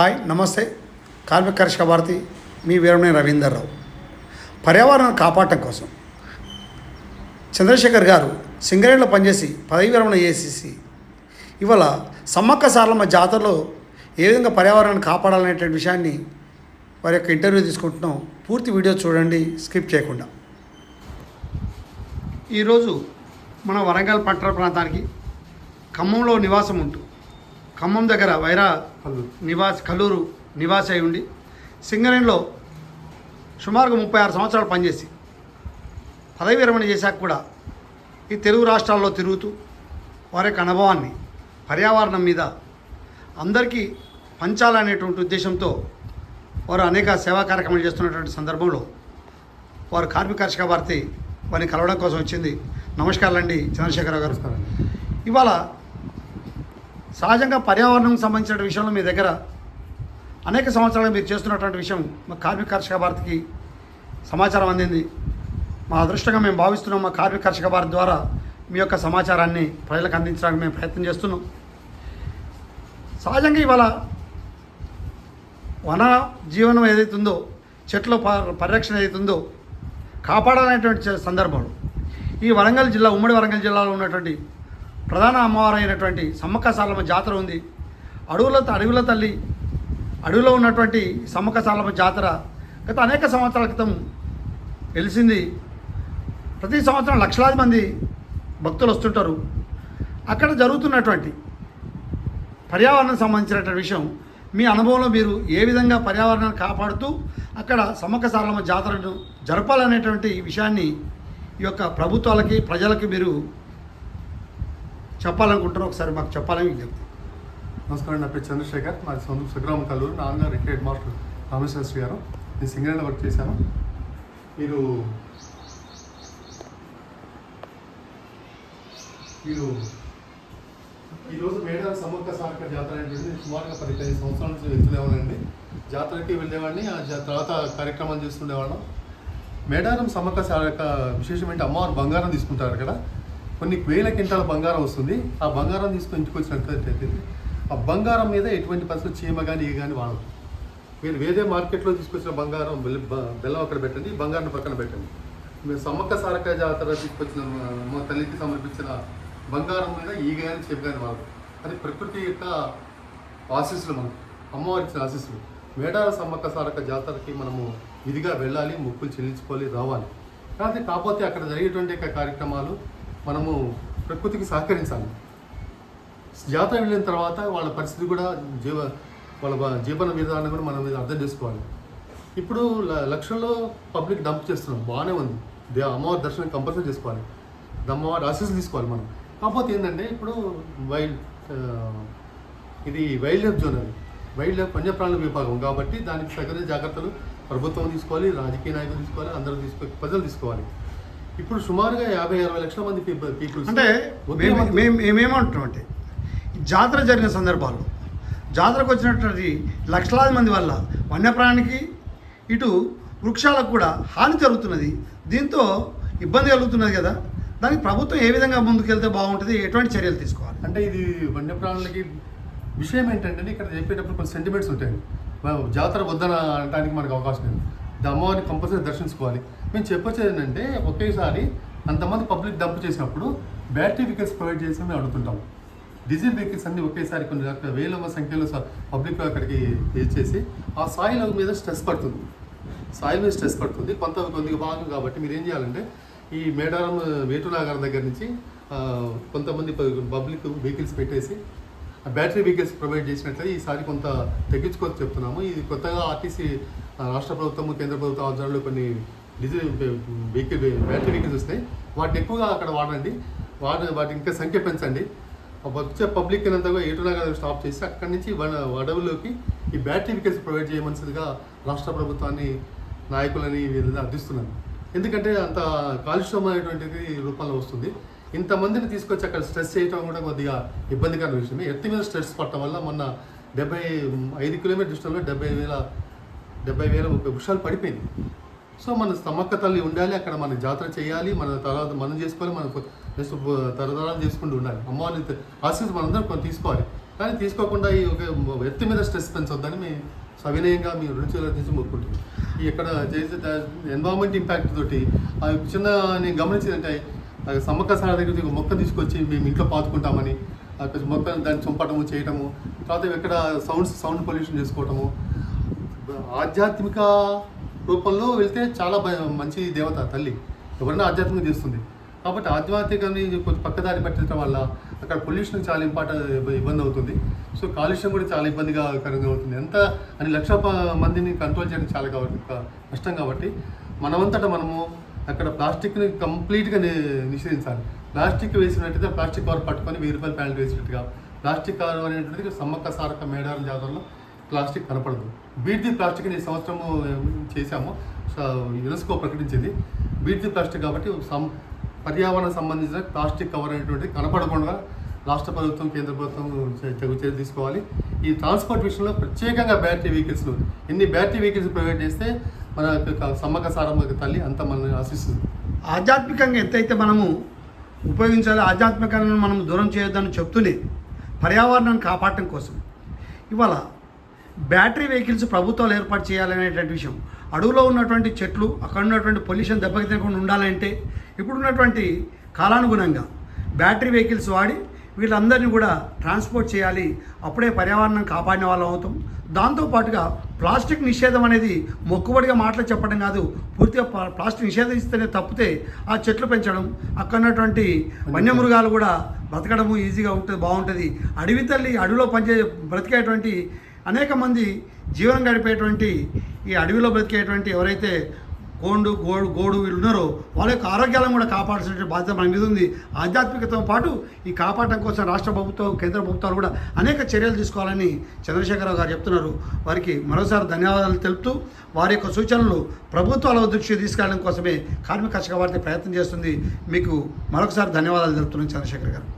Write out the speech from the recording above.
Hi నమస్తే. కార్మిక కర్షక భారతి మీ వీరమణి రవీందర్రావు పర్యావరణాన్ని కాపాడటం కోసం చంద్రశేఖర్ గారు సింగరేణిలో పనిచేసి పదవి విరమణ చేసేసి ఇవాళ సమ్మక్క సారలమ్మ జాతరలో ఏ విధంగా పర్యావరణాన్ని కాపాడాలనేటువంటి విషయాన్ని వారి యొక్క ఇంటర్వ్యూ తీసుకుంటున్నాం. పూర్తి వీడియో చూడండి స్కిప్ చేయకుండా. ఈరోజు మన వరంగల్ పట్టణ ప్రాంతానికి ఖమ్మంలో నివాసం ఉంటూ ఖమ్మం దగ్గర వైరా నివాస్ కల్లూరు నివాసి అయి ఉండి సింగరేణిలో సుమారుగా ముప్పై ఆరు సంవత్సరాలు పనిచేసి పదవి విరమణ చేశాక కూడా ఈ తెలుగు రాష్ట్రాల్లో తిరుగుతూ వారి యొక్క అనుభవాన్ని పర్యావరణం మీద అందరికీ పంచాలనేటువంటి ఉద్దేశంతో వారు అనేక సేవా కార్యక్రమాలు చేస్తున్నటువంటి సందర్భంలో వారు కార్మిక కర్షక భారతి వారిని కలవడం కోసం వచ్చింది. నమస్కారాలండి చంద్రశేఖరరావు గారు. ఇవాళ సహజంగా పర్యావరణం సంబంధించిన విషయంలో మీ దగ్గర అనేక సంవత్సరాలు మీరు చేస్తున్నటువంటి విషయం మా కార్మిక కర్షక భారతికి సమాచారం అందింది. మా అదృష్టంగా మేము భావిస్తున్నాం మా కార్మిక కర్షక భారత్ ద్వారా మీ యొక్క సమాచారాన్ని ప్రజలకు అందించడానికి మేము ప్రయత్నం చేస్తున్నాం. సహజంగా ఇవాళ వన జీవనం ఏదైతుందో చెట్ల ప- పరిరక్షణ ఏదైతుందో కాపాడాలనేటువంటి చ- సందర్భంలో ఈ వరంగల్ జిల్లా ఉమ్మడి వరంగల్ జిల్లాలో ఉన్నటువంటి ప్రధాన అమ్మవారైనటువంటి అయినటువంటి సమ్మక్క సాలమ్మ జాతర ఉంది. అడవుల అడవుల తల్లి అడవిలో ఉన్నటువంటి సమ్మక్క సాలమ్మ జాతర గత అనేక సంవత్సరాల క్రితం వెలిసింది ప్రతి సంవత్సరం లక్షలాది మంది భక్తులు వస్తుంటారు. అక్కడ జరుగుతున్నటువంటి పర్యావరణం సంబంధించినటువంటి విషయం మీ అనుభవంలో మీరు ఏ విధంగా పర్యావరణాన్ని కాపాడుతూ అక్కడ సమ్మక్క సారలమ్మ జాతరను జరపాలనేటువంటి విషయాన్ని ఈ యొక్క ప్రభుత్వాలకి ప్రజలకి మీరు చెప్పాలనుకుంటున్నారు ఒకసారి మాకు చెప్పాలని చెప్తాను నమస్కారం నా పేరు చంద్రశేఖర్. మాది సొంత సుగ్రామ కల్లూరు. నాన్నగారు రిటైర్డ్ మాస్టర్ రామేశ్వరశ్రీ గారు. నేను సింగరేణిలో వర్క్ చేశాను. మీరు మీరు ఈరోజు మేడారం సమ్మక్క సారక జాతర అనేది సుమారుగా పది పదిహేను సంవత్సరాల నుంచి వెళ్తుండేవాళ్ళండి జాతరకి వెళ్ళేవాడిని ఆ తర్వాత కార్యక్రమాలు చేస్తుండేవాళ్ళం మేడారం సమ్మక్క సారక విశేషం ఏంటి? అమ్మవారు బంగారం తీసుకుంటారు కదా. కొన్ని వేల కింటాల బంగారం వస్తుంది. ఆ బంగారం తీసుకొని ఇంటికి వచ్చినట్లయితే ఆ బంగారం మీద ఎటువంటి పరిస్థితి చీమ కానీ ఏ కానీ వాడదు. మీరు వేరే మార్కెట్లో తీసుకొచ్చిన బంగారం బ- బెల్లం అక్కడ పెట్టండి బంగారం పక్కన పెట్టండి. మీరు సమ్మక్క సారక జాతర తీసుకొచ్చిన మా తల్లికి సమర్పించిన బంగారం మీద ఈగ కానీ చీమ కానీ వాడదు. అది ప్రకృతి యొక్క ఆశీస్సులు మనకు. అమ్మవారి ఇచ్చిన ఆశీస్సులు. మేడార సమ్మక్క సారక జాతరకి మనము విధిగా వెళ్ళాలి ముక్కులు చెల్లించుకోవాలి రావాలి. కాకపోతే అక్కడ జరిగేటువంటి కార్యక్రమాలు మనము ప్రకృతికి సహకరించాలి. జాతర వెళ్ళిన తర్వాత వాళ్ళ పరిస్థితి కూడా జీవ వాళ్ళ జీవన విధానం కూడా మనం అర్థం చేసుకోవాలి. ఇప్పుడు ల- లక్షల్లో పబ్లిక్ డంప్ చేస్తున్నాం. బాగానే ఉంది. దే అమ్మవారి దర్శనం కంపల్సరీ చేసుకోవాలి. అమ్మవారి ఆశీస్సులు తీసుకోవాలి మనం. కాకపోతే ఏంటంటే ఇప్పుడు వైల్డ్ ఇది వైల్డ్ లైఫ్ జోన్ అది. వైల్డ్ లైఫ్ వన్యప్రాణుల విభాగం కాబట్టి దానికి తగిన జాగ్రత్తలు ప్రభుత్వం తీసుకోవాలి రాజకీయ నాయకులు తీసుకోవాలి అందరూ తీసుకో ప్రజలు తీసుకోవాలి. ఇప్పుడు సుమారుగా యాభై అరవై లక్షల మంది పీపుల్ పీపుల్స్ అంటే మేము మేము మేమేమంటున్నాం అంటే జాతర జరిగిన సందర్భాల్లో జాతరకు వచ్చినటువంటి లక్షలాది మంది వల్ల వన్యప్రాణికి ఇటు వృక్షాలకు కూడా హాని జరుగుతున్నది. దీంతో ఇబ్బంది కలుగుతున్నది కదా. దానికి ప్రభుత్వం ఏ విధంగా ముందుకెళ్తే బాగుంటుంది? ఎటువంటి చర్యలు తీసుకోవాలి? అంటే ఇది వన్యప్రాణులకి విషయం ఏంటంటే ఇక్కడ చెప్పేటప్పుడు కొన్ని సెంటిమెంట్స్ ఉంటాయి జాతర వద్దన అనడానికి మనకు అవకాశం లేదు. అమ్మవారిని కంపల్సరీ దర్శించుకోవాలి. మేము చెప్పొచ్చేది ఏంటంటే ఒకేసారి అంతమంది పబ్లిక్ డంప్ చేసినప్పుడు బ్యాటరీ వెహికల్స్ ప్రొవైడ్ చేసి మేము అడుగుతుంటాం డీజిల్ వెహికల్స్ అన్ని ఒకేసారి కొన్ని రకాల వేల సంఖ్యలో పబ్లిక్ అక్కడికి చేసి ఆ సాయిల్ మీద స్ట్రెస్ పడుతుంది. సాయిల్ మీద స్ట్రెస్ పడుతుంది. కొంత కొద్దిగా భాగం కాబట్టి మీరు ఏం చేయాలంటే ఈ మేడారం వేటునాగారం దగ్గర నుంచి కొంతమంది పబ్లిక్ వెహికల్స్ పెట్టేసి ఆ బ్యాటరీ వెహికల్స్ ప్రొవైడ్ చేసినట్లయితే ఈసారి కొంత తగ్గించుకోవచ్చు చెప్తున్నాము. ఇది కొత్తగా ఆర్టీసీ రాష్ట్ర ప్రభుత్వము కేంద్ర ప్రభుత్వం ఆధ్వర్యంలో కొన్ని డీజిల్ వెహికల్ బ్యాటరీ వెహికల్స్ వస్తాయి. వాటిని ఎక్కువగా అక్కడ వాడండి. వాటి వాటి ఇంకా సంఖ్య పెంచండి. వచ్చే పబ్లిక్ అంతగా ఏటునగర్ స్టాప్ చేసి అక్కడి నుంచి వన అడవుల్లోకి ఈ బ్యాటరీ వెహికల్స్ ప్రొవైడ్ చేయమనిసిగా రాష్ట్ర ప్రభుత్వాన్ని నాయకులని వీళ్ళని అర్థిస్తున్నాను. ఎందుకంటే అంత కాలుష్యమైనటువంటిది రూపంలో వస్తుంది. ఇంతమందిని తీసుకొచ్చి అక్కడ స్ట్రెస్ చేయడం కూడా కొద్దిగా ఇబ్బందికరమైన విషయమే. ఎత్తి మీద స్ట్రెస్ పట్టడం వల్ల మొన్న డెబ్బై ఐదు కిలోమీటర్ డిస్టెన్స్లో డెబ్బై వేల డెబ్బై వేల ముప్పై వృక్షాలు పడిపోయింది సో మన సమ్మక్క తల్లి ఉండాలి అక్కడ మన జాతర చేయాలి మన తర్వాత మనం చేసుకోవాలి మన నెక్స్ట్ తరతరాలు చేసుకుంటూ ఉండాలి. అమ్మవారిని ఆశీస్ మనందరం కొంత తీసుకోవాలి. కానీ తీసుకోకుండా ఈ ఒక వ్యక్తి మీద స్ట్రెస్ పెంచొద్దని మీ సవినయంగా మీ రుచి నుంచి మొక్కుంటుంది ఈ ఇక్కడ చేసే ఎన్వైరన్మెంట్ ఇంపాక్ట్ తోటి ఆ చిన్న నేను గమనించిందంటే ఆ సమ్మక్క సార్ దగ్గర ఒక మొక్క తీసుకొచ్చి మేము ఇంట్లో పాతుకుంటామని మొక్కను కొంచెం దాన్ని చంపటము చేయటము తర్వాత ఇక్కడ సౌండ్స్ సౌండ్ పొల్యూషన్ చేసుకోవటము ఆధ్యాత్మిక రూపంలో వెళ్తే చాలా మంచి దేవత తల్లి. ఎవరైనా ఆధ్యాత్మిక చేస్తుంది. కాబట్టి ఆధ్యాత్మికాన్ని కొంచెం పక్కదారి పెట్టడం వల్ల అక్కడ పొల్యూషన్ చాలా ఇంపార్టెంట్ ఇబ్బంది అవుతుంది. సో కాలుష్యం కూడా చాలా ఇబ్బందిగా కరంగా అవుతుంది. ఎంత అని లక్ష మందిని కంట్రోల్ చేయడం చాలా కాబట్టి కష్టం కాబట్టి మనమంతటా మనము అక్కడ ప్లాస్టిక్ని కంప్లీట్గా ని- నిషేధించాలి. ప్లాస్టిక్ వేసినట్టయితే ప్లాస్టిక్ కవర్ పట్టుకొని వెయ్యి రూపాయలు ప్యాంట్ వేసినట్టుగా ప్లాస్టిక్ కవర్ అనేటువంటిది సమ్మక్క సారక మేడారం జాతరలో ప్లాస్టిక్ కనపడదు. బీటీ ప్లాస్టిక్ ఈ సంవత్సరము చేశాము. సో యునెస్కో ప్రకటించింది. బీటీ ప్లాస్టిక్ కాబట్టి సం పర్యావరణ సంబంధించిన ప్లాస్టిక్ కవర్ అనేటువంటి కనపడకుండా రాష్ట్ర ప్రభుత్వం కేంద్ర ప్రభుత్వం తగు చర్య తీసుకోవాలి. ఈ ట్రాన్స్పోర్ట్ విషయంలో ప్రత్యేకంగా బ్యాటరీ వెహికల్స్ ఎన్ని బ్యాటరీ వెహికల్స్ ప్రొవైడ్ చేస్తే మన యొక్క సమ్మక్క సారమ్మక తల్లి అంత మనల్ని ఆశిస్తుంది. ఆధ్యాత్మికంగా ఎంతైతే మనము ఉపయోగించాలో ఆధ్యాత్మికంగా మనం దూరం చేయొద్దని చెప్తూనే పర్యావరణాన్ని కాపాడటం కోసం. ఇవాళ బ్యాటరీ వెహికల్స్ ప్రభుత్వాలు ఏర్పాటు చేయాలనేటువంటి విషయం. అడవులో ఉన్నటువంటి చెట్లు అక్కడ ఉన్నటువంటి పొల్యూషన్ దెబ్బకి తినకుండా ఉండాలంటే ఇప్పుడున్నటువంటి కాలానుగుణంగా బ్యాటరీ వెహికల్స్ వాడి వీళ్ళందరినీ కూడా ట్రాన్స్పోర్ట్ చేయాలి. అప్పుడే పర్యావరణం కాపాడిన వాళ్ళం అవుతాం. దాంతోపాటుగా ప్లాస్టిక్ నిషేధం అనేది మొక్కుబడిగా మాటలు చెప్పడం కాదు. పూర్తిగా ప్లా- ప్లాస్టిక్ నిషేధిస్తేనే తప్పితే ఆ చెట్లు పెంచడం అక్కడ ఉన్నటువంటి వన్యమృగాలు కూడా బ్రతకడము ఈజీగా ఉంటుంది బాగుంటుంది. అడవి తల్లి అడవిలో పనిచే బ్రతికేటువంటి అనేక మంది జీవనం గడిపేటువంటి ఈ అడవిలో బ్రతికేటువంటి ఎవరైతే కోండు గోడు గోడు వీళ్ళు ఉన్నారో వాళ్ళ యొక్క ఆరోగ్యాలను కూడా కాపాడాల్సిన బాధ్యత మన మీద ఉంది. ఆధ్యాత్మికతతో పాటు ఈ కాపాడటం కోసం రాష్ట్ర ప్రభుత్వం కేంద్ర ప్రభుత్వాలు కూడా అనేక చర్యలు తీసుకోవాలని చంద్రశేఖరరావు గారు చెప్తున్నారు. వారికి మరోసారి ధన్యవాదాలు తెలుపుతూ వారి యొక్క సూచనలు ప్రభుత్వాల దృష్టి తీసుకెళ్ళడం కోసమే కార్మిక కర్షక వారిని ప్రయత్నం చేస్తుంది. మీకు మరొకసారి ధన్యవాదాలు తెలుపుతున్నాను చంద్రశేఖర్ గారు.